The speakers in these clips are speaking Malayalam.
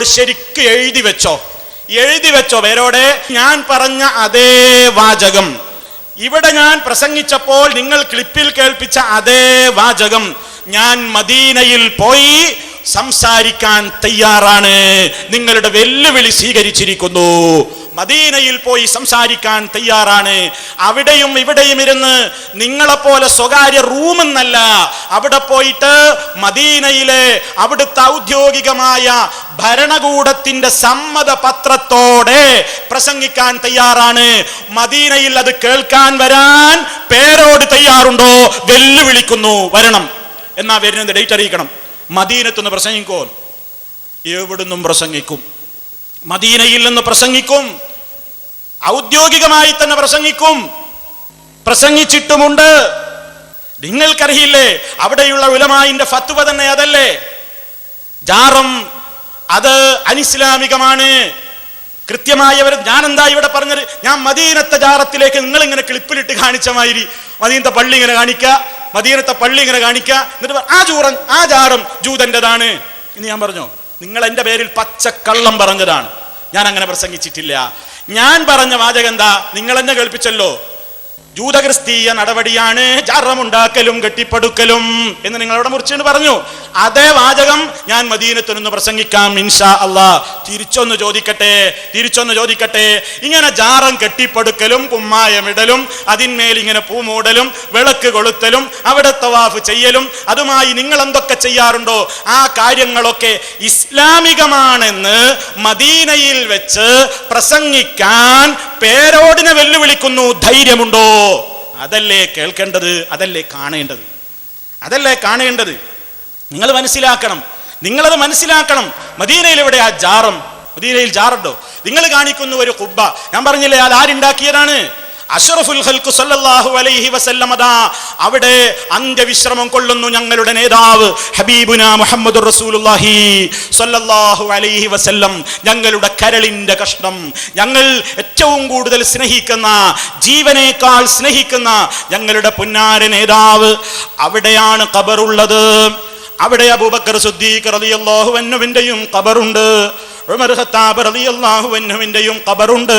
പേരോട് ശരിക്ക് എഴുതി വെച്ചോ. എഴുതി വെച്ചോ പേരോടെ ഞാൻ പറഞ്ഞ അതേ വാചകം. ഇവിടെ ഞാൻ പ്രസംഗിച്ചപ്പോൾ നിങ്ങൾ ക്ലിപ്പിൽ കേൾപ്പിച്ച അതേ വാചകം. ഞാൻ മദീനയിൽ പോയി സംസാരിക്കാൻ തയ്യാറാണ്. നിങ്ങളുടെ വെല്ലുവിളി സ്വീകരിച്ചിരിക്കുന്നു. മദീനയിൽ പോയി സംസാരിക്കാൻ തയ്യാറാണ്. അവിടെയും ഇവിടെയും ഇരുന്ന് നിങ്ങളെപ്പോലെ സ്വകാര്യ റൂമെന്നല്ല. അവിടെ പോയിട്ട് മദീനയിലെ അവിടുത്തെ ഔദ്യോഗികമായ ഭരണകൂടത്തിന്റെ സമ്മത പത്രത്തോടെ പ്രസംഗിക്കാൻ തയ്യാറാണ്. മദീനയിൽ അത് കേൾക്കാൻ വരാൻ പേരോട് തയ്യാറുണ്ടോ? വെല്ലുവിളിക്കുന്നു. വരണം. എന്നാ വരുന്നത്? ഡേറ്റ് അറിയിക്കണം. മദീനത്തുനിന്ന് പ്രസംഗിക്കോ? എവിടുന്നും പ്രസംഗിക്കും. മദീനയിൽ നിന്ന് പ്രസംഗിക്കും. ഔദ്യോഗികമായി തന്നെ പ്രസംഗിക്കും. പ്രസംഗിച്ചിട്ടുമുണ്ട്. നിങ്ങൾക്കറിയില്ലേ അവിടെയുള്ള ഉലമായിന്റെ ഫത്വ തന്നെ അതല്ലേ? ജാറം അത് അനിസ്ലാമികമാണ്. കൃത്യമായവർ ഞാൻ എന്താ ഇവിടെ പറഞ്ഞത്? ഞാൻ മദീനത്തെ ജാറത്തിലേക്ക് നിങ്ങൾ ഇങ്ങനെ ക്ലിപ്പിലിട്ട് കാണിച്ച മാതിരി മദീനത്തെ പള്ളി ഇങ്ങനെ കാണിക്കുക മദീനത്തെ പള്ളി ഇങ്ങനെ കാണിക്കുക എന്നിട്ട് ആ ചൂറൻ ആ ജാറം ജൂതന്റെതാണ് എന്ന് ഞാൻ പറഞ്ഞോ നിങ്ങൾ എന്റെ പേരിൽ പച്ചക്കള്ളം പറഞ്ഞതാണ്. ഞാൻ അങ്ങനെ പ്രസംഗിച്ചിട്ടില്ല. ഞാൻ പറഞ്ഞ വാചകം എന്താ? നിങ്ങൾ എന്നെ കേൾപ്പിച്ചല്ലോ. ജൂതക്രിസ്തീയ നടപടിയാണ് ജാറമുണ്ടാക്കലും കെട്ടിപ്പടുക്കലും എന്ന് നിങ്ങൾ അവിടെ മുറിച്ചുകൊണ്ട് പറഞ്ഞു. അതേ വാചകം ഞാൻ മദീനത്തിനൊന്ന് പ്രസംഗിക്കാം ഇൻഷാ അള്ളാ. തിരിച്ചൊന്ന് ചോദിക്കട്ടെ തിരിച്ചൊന്ന് ചോദിക്കട്ടെ. ഇങ്ങനെ ജാറം കെട്ടിപ്പടുക്കലും കുമ്മായമിടലും അതിന്മേൽ ഇങ്ങനെ പൂമൂടലും വിളക്ക് കൊളുത്തലും അവിടെ തവാഫ് ചെയ്യലും അതുമായി നിങ്ങൾ എന്തൊക്കെ ചെയ്യാറുണ്ടോ? ആ കാര്യങ്ങളൊക്കെ ഇസ്ലാമികമാണെന്ന് മദീനയിൽ വെച്ച് പ്രസംഗിക്കാൻ പേരോടിനെ വെല്ലുവിളിക്കുന്നു. ധൈര്യമുണ്ടോ? അതല്ലേ കേൾക്കേണ്ടത്? അതല്ലേ കാണേണ്ടത്? അതല്ലേ കാണേണ്ടത്? നിങ്ങൾ മനസ്സിലാക്കണം. നിങ്ങളത് മനസ്സിലാക്കണം. മദീനയിൽ എവിടെ ആ ജാറം? മദീനയിൽ ജാറുണ്ടോ? നിങ്ങൾ കാണിക്കുന്ന ഒരു കുബ്ബ. ഞാൻ പറഞ്ഞില്ലേ അത് ആരുണ്ടാക്കിയതാണ്? അഷറഫുൽ ഖൽഖു സല്ലല്ലാഹു അലൈഹി വസല്ലം അവിടെ അന്ത്യവിശ്രമം കൊള്ളുന്നു ഞങ്ങളുടെ നേതാവ് ഹബീബുന മുഹമ്മദ് റസൂലുള്ളാഹി സല്ലല്ലാഹു അലൈഹി വസല്ലം. ഞങ്ങളുടെ കരളിന്റെ കഷ്ണം. ഞങ്ങൾ ഏറ്റവും കൂടുതൽ സ്നേഹിക്കുന്ന ജീവനേക്കാൾ സ്നേഹിക്കുന്ന ഞങ്ങളുടെ പുന്നാര നേതാവ് അവിടെയാണ് കബറുള്ളത് അവിടെ അബൂബക്കർ സുദ്ദീഖ് റളിയല്ലാഹു അൻഹുവിന്റെയും ഖബറുണ്ട്. ഉമർ ഖത്താബ് ഖബറുണ്ട്.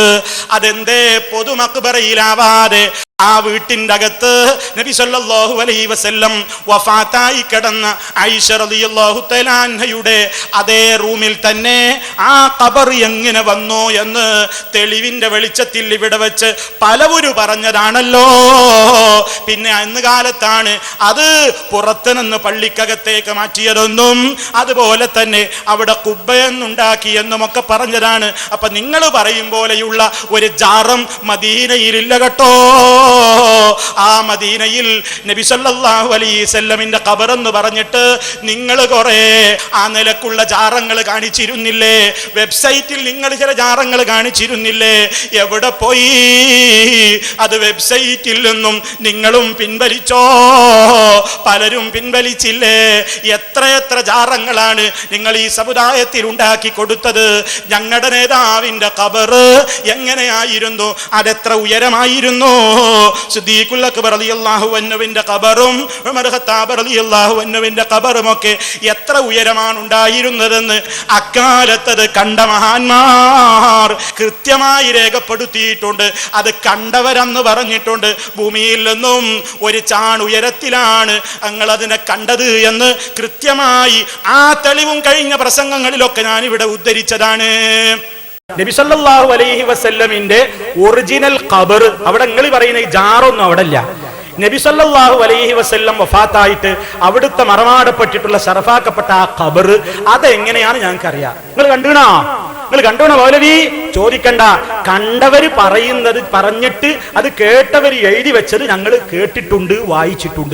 അതെന്തേ പൊതു മക്ബറയിലാവാതെ ആ വീട്ടിന്റെ അകത്ത് നബി സല്ലല്ലാഹു അലൈഹി വസല്ലം വഫാത്തായി കിടന്ന ഐഷ റളിയല്ലാഹു തലാൻഹയുടെ അതേ റൂമിൽ തന്നെ ആ ഖബർ എങ്ങനെ വന്നു എന്ന് തെളിവിന്റെ വെളിച്ചത്തിൽ ഇവിടെ വെച്ച് പലവരു പറഞ്ഞതാണല്ലോ. പിന്നെ അന്ന് കാലത്താണ് അത് പുറത്തുനിന്ന് പള്ളിക്കകത്തേക്ക് മാറ്റിയതെന്നും അതുപോലെ തന്നെ അവിടെ കുബ്ബയെന്നുണ്ടാക്കിയെന്നും ഒക്കെ പറഞ്ഞതാണ്. അപ്പൊ നിങ്ങൾ പറയും പോലെയുള്ള ഒരു ജാറം മദീനയിലില്ല കേട്ടോ. ആ മദീനയിൽ നബി സല്ലല്ലാഹു അലൈഹി വസല്ലമിന്റെ പറഞ്ഞിട്ട് നിങ്ങൾ കുറെ ആ നിലക്കുള്ള ജാറങ്ങൾ കാണിച്ചിരുന്നില്ലേ? വെബ്സൈറ്റിൽ നിങ്ങൾ ചില ജാറങ്ങൾ കാണിച്ചിരുന്നില്ലേ? എവിടെ പോയി? അത് വെബ്സൈറ്റിൽ നിന്നും നിങ്ങളും പിൻവലിച്ചോ? പലരും പിൻവലിച്ചില്ലേ? എത്ര എത്ര ജാറങ്ങളാണ് നിങ്ങൾ ഈ സമുദായത്തിൽ ഉണ്ടാക്കി കൊടുത്തത്? ഞങ്ങളുടെ നേതാവിന്റെ കബറ് എങ്ങനെയായിരുന്നു? അതെത്ര ഉയരമായിരുന്നു? സിദ്ദീഖുൽ അക്ബർ അൻഹുവിന്റെ ഖബറും ഉമർ ഖത്താബ് എത്ര ഉയരമാണ് ഉണ്ടായിരുന്നതെന്ന് അക്കാലത്തത് കണ്ട മഹാന്മാർ കൃത്യമായി രേഖപ്പെടുത്തിയിട്ടുണ്ട്. അത് കണ്ടവരെന്ന് പറഞ്ഞിട്ടുണ്ട്. ഭൂമിയിൽ നിന്നും ഒരു ചാൺ ഉയരത്തിലാണ് ഞങ്ങൾ അതിനെ കണ്ടത് എന്ന് കൃത്യമായി ആ തെളിവും കഴിഞ്ഞ പ്രസംഗങ്ങളിലൊക്കെ ഞാനിവിടെ ഉദ്ധരിച്ചതാണ്. നബി സല്ലല്ലാഹു അലൈഹി വസല്ലമിന്റെ ഒറിജിനൽ ഖബർ അവിടെ നിങ്ങൾ പറയുന്ന ഈ ജാറൊന്നും അവിടെ ഇല്ല നബിസല്ലാഹു അലൈഹി വസ്ല്ലം വഫാത്തായിട്ട് അവിടുത്തെ മറമാടപ്പെട്ടിട്ടുള്ള ഷറഫാക്കപ്പെട്ട ആ ഖബർ അതെങ്ങനെയാണ് ഞങ്ങൾക്ക് അറിയാം നിങ്ങൾ കണ്ടുകണോ നിങ്ങൾ കണ്ടുകണോ മൗലവി? ചോദിക്കണ്ട. കണ്ടവര് പറയുന്നത് പറഞ്ഞിട്ട് അത് കേട്ടവര് എഴുതി വെച്ചത് ഞങ്ങൾ കേട്ടിട്ടുണ്ട് വായിച്ചിട്ടുണ്ട്.